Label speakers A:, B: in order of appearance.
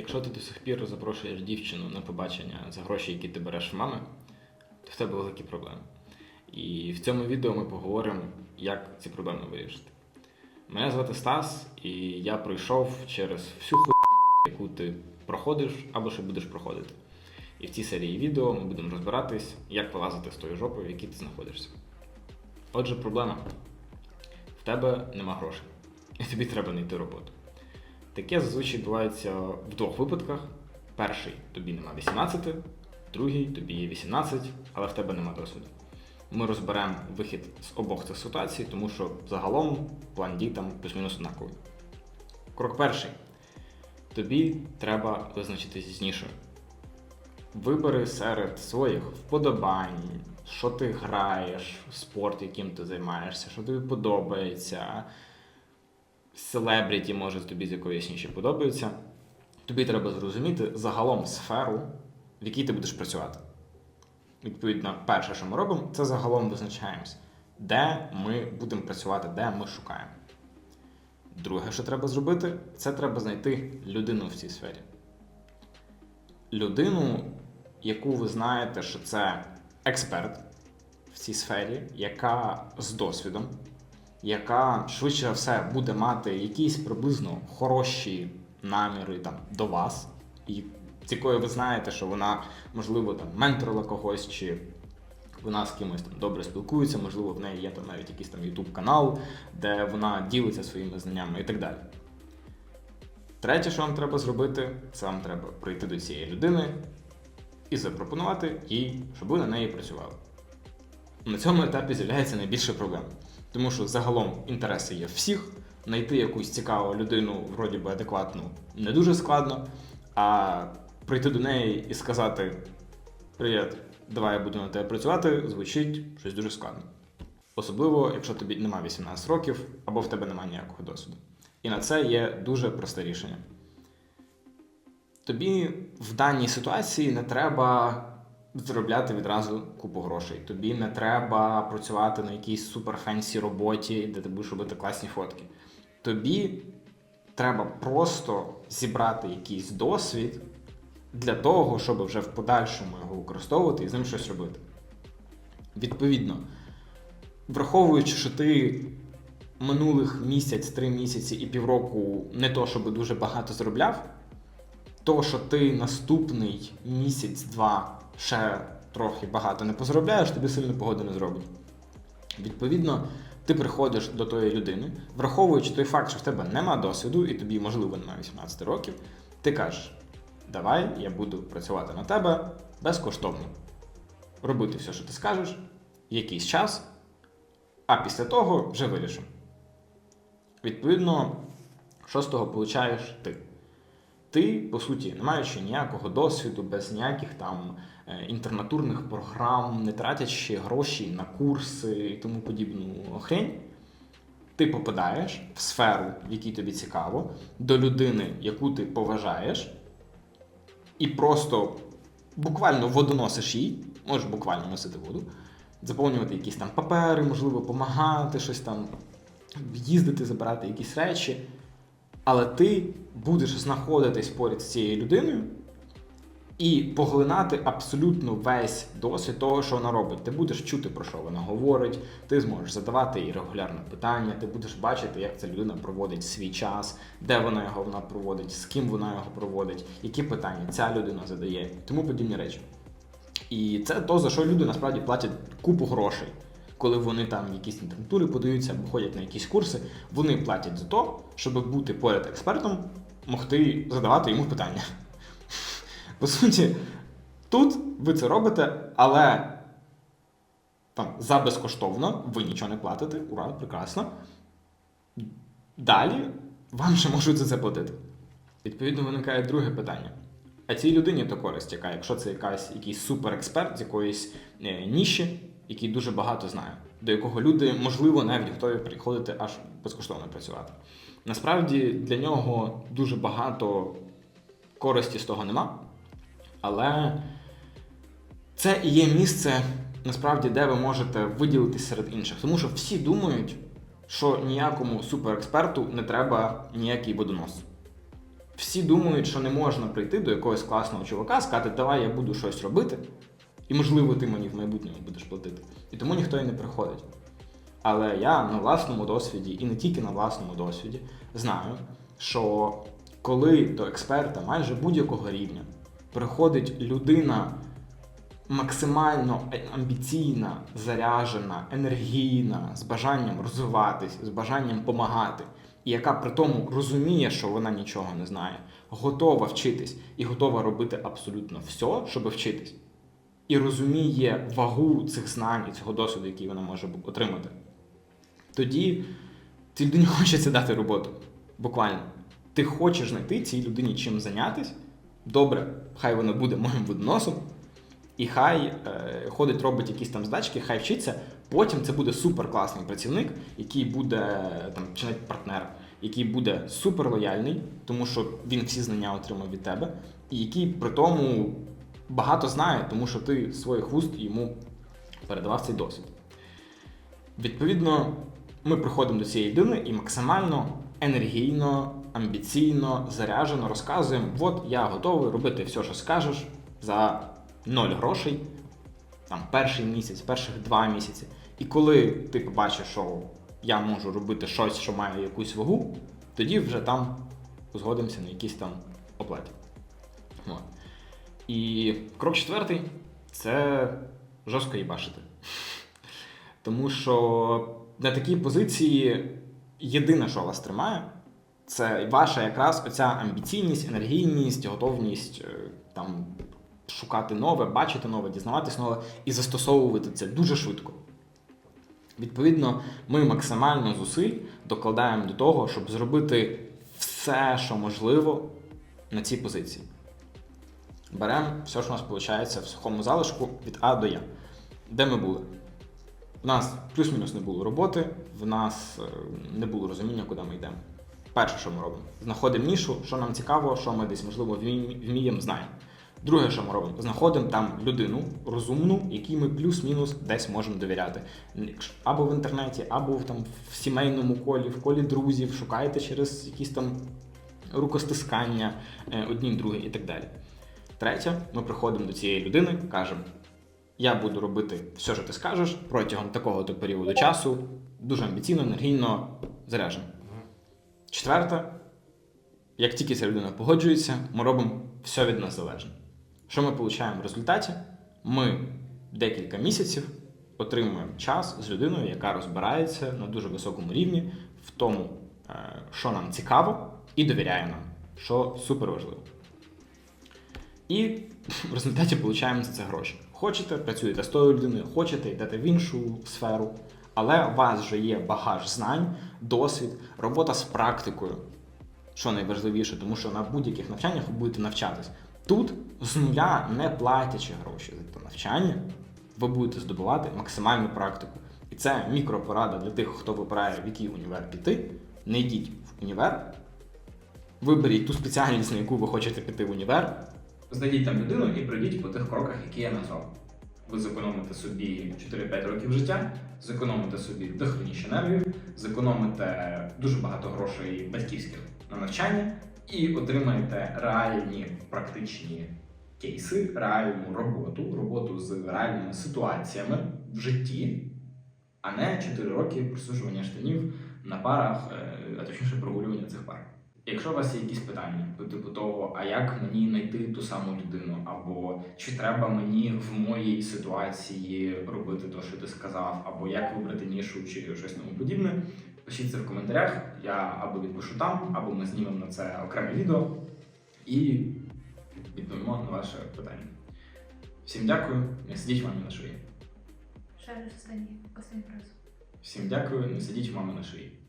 A: Якщо ти до сих пір запрошуєш дівчину на побачення за гроші, які ти береш в мами, то в тебе великі проблеми. І в цьому відео ми поговоримо, як ці проблеми вирішити. Мене звати Стас, і я пройшов через всю хуйню, яку ти проходиш або ще будеш проходити. І в цій серії відео ми будемо розбиратись, як вилазити з тої жопи, в якій ти знаходишся. Отже, проблема. В тебе нема грошей, і тобі треба знайти роботу. Таке зазвичай відбувається в двох випадках. Перший тобі нема 18, другий тобі є 18, але в тебе нема досвіду. Ми розберемо вихід з обох цих ситуацій, тому що загалом план дій там плюс-мінус однаковий. Крок перший. Тобі треба визначитись з нішою. Вибери серед своїх вподобань, що ти граєш, спорт, яким ти займаєшся, що тобі подобається, селебріті, може, тобі з якоїсь ніші подобаються. Тобі треба зрозуміти загалом сферу, в якій ти будеш працювати. Відповідно, перше, що ми робимо, це загалом визначаємось, де ми будемо працювати, де ми шукаємо. Друге, що треба зробити, це треба знайти людину в цій сфері. Людину, яку ви знаєте, що це експерт в цій сфері, яка з досвідом, яка швидше все буде мати якісь приблизно хороші наміри там, до вас, і з якою ви знаєте, що вона, можливо, там менторила когось, чи вона з кимось там добре спілкується, можливо, в неї є там навіть якийсь там YouTube канал, де вона ділиться своїми знаннями і так далі. Третє, що вам треба зробити, це вам треба прийти до цієї людини і запропонувати їй, щоб ви на неї працювали. На цьому етапі з'являється найбільше проблем. Тому що загалом інтереси є всіх, знайти якусь цікаву людину, вроді би адекватну, не дуже складно, а прийти до неї і сказати: Привіт, давай я буду на тебе працювати, звучить щось дуже складно. Особливо, якщо тобі немає 18 років або в тебе немає ніякого досвіду. І на це є дуже просте рішення. Тобі в даній ситуації не треба заробляти відразу купу грошей. Тобі не треба працювати на якійсь суперфенсі роботі, де ти будеш робити класні фотки. Тобі треба просто зібрати якийсь досвід для того, щоб вже в подальшому його використовувати і з ним щось робити. Відповідно, враховуючи, що ти минулих місяць, три місяці і півроку не то, щоб дуже багато заробляв, то, що ти наступний місяць-два ще трохи багато не позаробляєш, тобі сильно погоди не зробить. Відповідно, ти приходиш до тої людини, враховуючи той факт, що в тебе нема досвіду, і тобі, можливо, немає 18 років, ти кажеш: давай я буду працювати на тебе безкоштовно. Робити все, що ти скажеш, якийсь час, а після того вже вирішимо. Відповідно, що з того получаєш ти? Ти, по суті, не маючи ніякого досвіду, без ніяких там е, інтернатурних програм, не тратячи гроші на курси і тому подібну хрень, ти попадаєш в сферу, в якій тобі цікаво, до людини, яку ти поважаєш, і просто буквально водоносиш їй, можеш буквально носити воду, заповнювати якісь там папери, можливо, допомагати, щось там їздити, забирати якісь речі. Але ти будеш знаходитись поряд з цією людиною і поглинати абсолютно весь досвід того, що вона робить. Ти будеш чути, про що вона говорить, ти зможеш задавати їй регулярно питання, ти будеш бачити, як ця людина проводить свій час, де вона його вона проводить, з ким вона його проводить, які питання ця людина задає, тому подібні речі. І це то, за що люди насправді платять купу грошей. Коли вони там якісь інтернатури подаються або ходять на якісь курси, вони платять за те, щоб бути поряд експертом, могти задавати йому питання. По суті, тут ви це робите, але там за безкоштовно, ви нічого не платите, ура, прекрасно. Далі вам ще можуть за це платити. Відповідно, виникає друге питання. А цій людині то користь, яка, якщо це якась, якийсь суперексперт з якоїсь е, ніші, який дуже багато знає, до якого люди, можливо, навіть готові приходити аж безкоштовно працювати. Насправді для нього дуже багато користі з того нема, але це і є місце, насправді, де ви можете виділитися серед інших. Тому що всі думають, що ніякому суперексперту не треба ніякий водонос. всі думають, що не можна прийти до якогось класного чувака, сказати, давай я буду щось робити, і можливо ти мені в майбутньому будеш платити. І тому ніхто і не приходить. Але я на власному досвіді, і не тільки на власному досвіді, знаю, що коли до експерта майже будь-якого рівня приходить людина максимально амбіційна, заряжена, енергійна, з бажанням розвиватись, з бажанням допомагати, і яка при тому розуміє, що вона нічого не знає, готова вчитись і готова робити абсолютно все, щоб вчитись, і розуміє вагу цих знань і цього досвіду, який вона може отримати, тоді цій людині хочеться дати роботу. Буквально. Ти хочеш знайти цій людині чим зайнятись. Добре, хай вона буде моїм водоносом, і хай е, ходить, робить якісь там здачки, хай вчиться. Потім це буде супер класний працівник, який буде там чи навіть партнер, який буде супер лояльний, тому що він всі знання отримав від тебе, і який при тому багато знає, тому що ти своїх вуст йому передавав цей досвід. Відповідно, ми приходимо до цієї людини і максимально енергійно, амбіційно, заряджено розказуємо: от я готовий робити все, що скажеш, за ноль грошей, там перший місяць, перших два місяці. І коли ти побачиш, що я можу робити щось, що має якусь вагу, тоді вже там згодимося на якісь там оплаті. От. І крок четвертий це жорстко їбашити. Тому що на такій позиції єдине, що вас тримає, це ваша якраз оця амбіційність, енергійність, готовність е, там шукати нове, бачити нове, дізнаватись нове і застосовувати це дуже швидко. Відповідно, ми максимально зусиль докладаємо до того, щоб зробити все, що можливо на цій позиції. Беремо все, що у нас виходить в сухому залишку від А до Я. Де ми були? В нас плюс-мінус не було роботи, в нас е, не було розуміння, куди ми йдемо. Перше, що ми робимо, знаходимо нішу, що нам цікаво, що ми десь, можливо, вміємо, знаємо. Друге, що ми робимо, знаходимо там людину розумну, якій ми плюс-мінус десь можемо довіряти. Або в інтернеті, або в, там, в сімейному колі, в колі друзів, шукаєте через якісь там рукостискання е, одні другі і так далі. Третє, ми приходимо до цієї людини, кажемо: я буду робити все, що ти скажеш протягом такого то періоду часу, дуже амбіційно, енергійно заряджено. Четверте, як тільки ця людина погоджується, ми робимо все від нас залежне. Що ми отримуємо в результаті? Ми декілька місяців отримуємо час з людиною, яка розбирається на дуже високому рівні в тому, е, що нам цікаво, і довіряє нам, що супер важливо. І в результаті отримуємо за це гроші. Хочете, працюєте з тою людиною, хочете, йдете в іншу сферу, але у вас вже є багаж знань, досвід, робота з практикою, що найважливіше, тому що на будь-яких навчаннях ви будете навчатись. Тут з нуля, не платячи гроші за навчання, ви будете здобувати максимальну практику. І це мікропорада для тих, хто вибирає, в який універ піти. Не йдіть в універ, виберіть ту спеціальність, на яку ви хочете піти в універ. Знайдіть там людину і пройдіть по тих кроках, які я назвав. Ви зекономите собі 4-5 років життя, зекономите собі дохреніше нервів, зекономите дуже багато грошей батьківських на навчання і отримаєте реальні практичні кейси, реальну роботу, роботу з реальними ситуаціями в житті, а не 4 роки просуджування штанів на парах, е, а точніше прогулювання цих пар. Якщо у вас є якісь питання по типу того, а як мені знайти ту саму людину, або чи треба мені в моїй ситуації робити те, що ти сказав, або як вибрати нишу, чи щось тому подібне, пишіть це в коментарях. Я або відпишу там, або ми знімемо на це окреме відео і відповімо на ваше питання. Всім дякую, не сидіть мамі на шиї.
B: Ще раз останній, останній раз.
A: Всім дякую, не сидіть мамі на шиї.